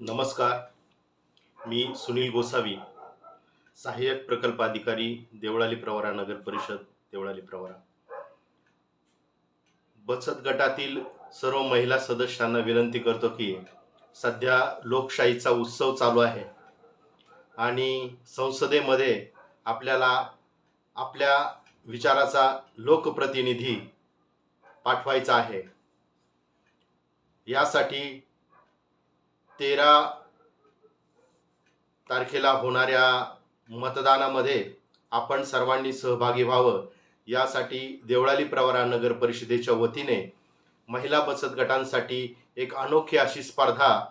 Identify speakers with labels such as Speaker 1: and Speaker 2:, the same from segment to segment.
Speaker 1: नमस्कार. मी सुनील गोसावी सहाय्यक प्रकल्प अधिकारी देवळाली प्रवरा नगर परिषद देवळाली प्रवरा. बचत गटातील सर्व महिला सदस्यांना विनंती करतो की सध्या लोकशाहीचा उत्सव चालू आहे आणि संसदेमध्ये आपल्याला आपल्या विचाराचा लोकप्रतिनिधी पाठवायचा आहे. यासाठी तेरा तारखेला होणाऱ्या मतदानामध्ये आपण सर्वांनी सहभागी व्हावं. यासाठी देवळाली प्रवरा नगर परिषदेच्या वतीने महिला बचत गटांसाठी एक अनोखी अशी स्पर्धा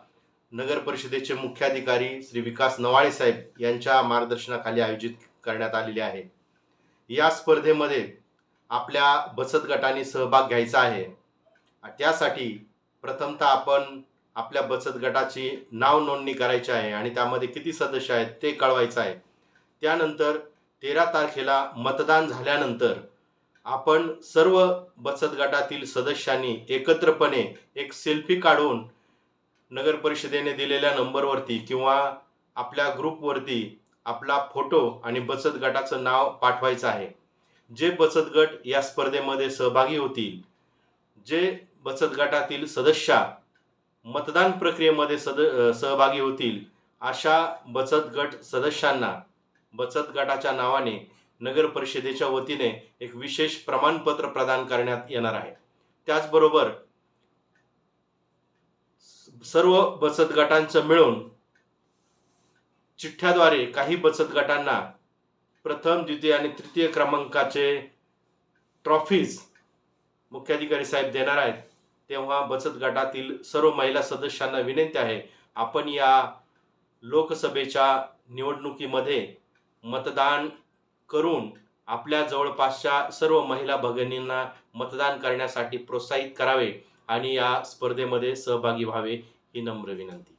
Speaker 1: नगर परिषदेचे मुख्याधिकारी श्री विकास नवाळे साहेब यांच्या मार्गदर्शनाखाली आयोजित करण्यात आलेली आहे. या स्पर्धेमध्ये आपल्या बचत गटाने सहभाग घ्यायचा आहे. त्यासाठी प्रथमतः आपण आपल्या बचत गटाची नाव नोंदणी करायची आहे आणि त्यामध्ये किती सदस्य आहेत ते कळवायचं आहे. त्यानंतर तेरा तारखेला मतदान झाल्यानंतर आपण सर्व बचत गटातील सदस्यांनी एकत्रपणे एक सेल्फी काढून नगर परिषदेने दिलेल्या नंबरवरती किंवा आपल्या ग्रुपवरती आपला फोटो आणि बचत गटाचं नाव पाठवायचं आहे. जे बचत गट या स्पर्धेमध्ये सहभागी होतील जे बचत गटातील सदस्या मतदान प्रक्रियेमध्ये सद सहभागी होतील अशा बचत गट सदस्यांना बचत गटाच्या नावाने नगर परिषदेच्या वतीने एक विशेष प्रमाणपत्र प्रदान करण्यात येणार आहे. त्याचबरोबर सर्व बचत गटांचं मिळून चिठ्ठ्याद्वारे काही बचत गटांना प्रथम द्वितीय आणि तृतीय क्रमांकाचे ट्रॉफीज मुख्याधिकारी साहेब देणार आहेत. तेव्हा बचत गटातील सर्व महिला सदस्यांना विनंती आहे आपण या लोकसभेच्या निवडणुकीमध्ये मतदान करून आपल्या जवळपासच्या सर्व महिला भगिनींना मतदान करण्यासाठी प्रोत्साहित करावे आणि या स्पर्धेमध्ये सहभागी व्हावे ही नम्र विनंती.